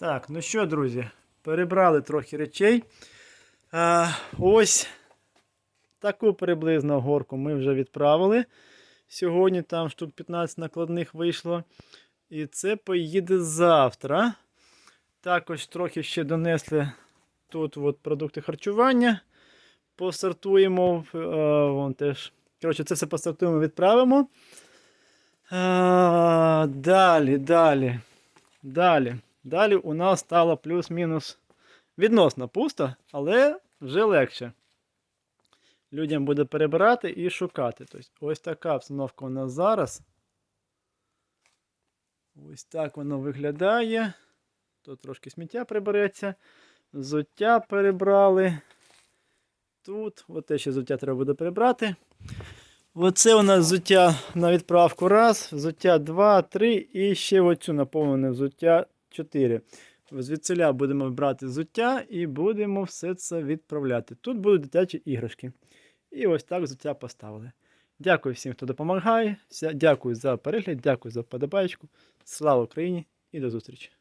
Так, ну що, друзі, перебрали трохи речей. А, ось таку приблизно горку ми вже відправили. Сьогодні там штук 15 накладних вийшло. І це поїде завтра. Також трохи ще донесли тут от продукти харчування. Посортуємо. е, вон теж. Коротше, це все посортуємо, відправимо. А, далі, далі. Далі. Далі у нас стало плюс-мінус відносно пусто, але вже легше. Людям буде перебирати і шукати. Тобто, ось така обстановка у нас зараз. Ось так воно виглядає. Тут трошки сміття прибереться. Взуття перебрали. Тут, от те ще взуття треба буде прибрати. Оце у нас взуття на відправку раз, взуття 2, 3 і ще оцю наповнене взуття 4. Звідсиля будемо брати взуття і будемо все це відправляти. Тут будуть дитячі іграшки. І ось так взуття поставили. Дякую всім, хто допомагає. Дякую за перегляд, дякую за вподобайку. Слава Україні і до зустрічі!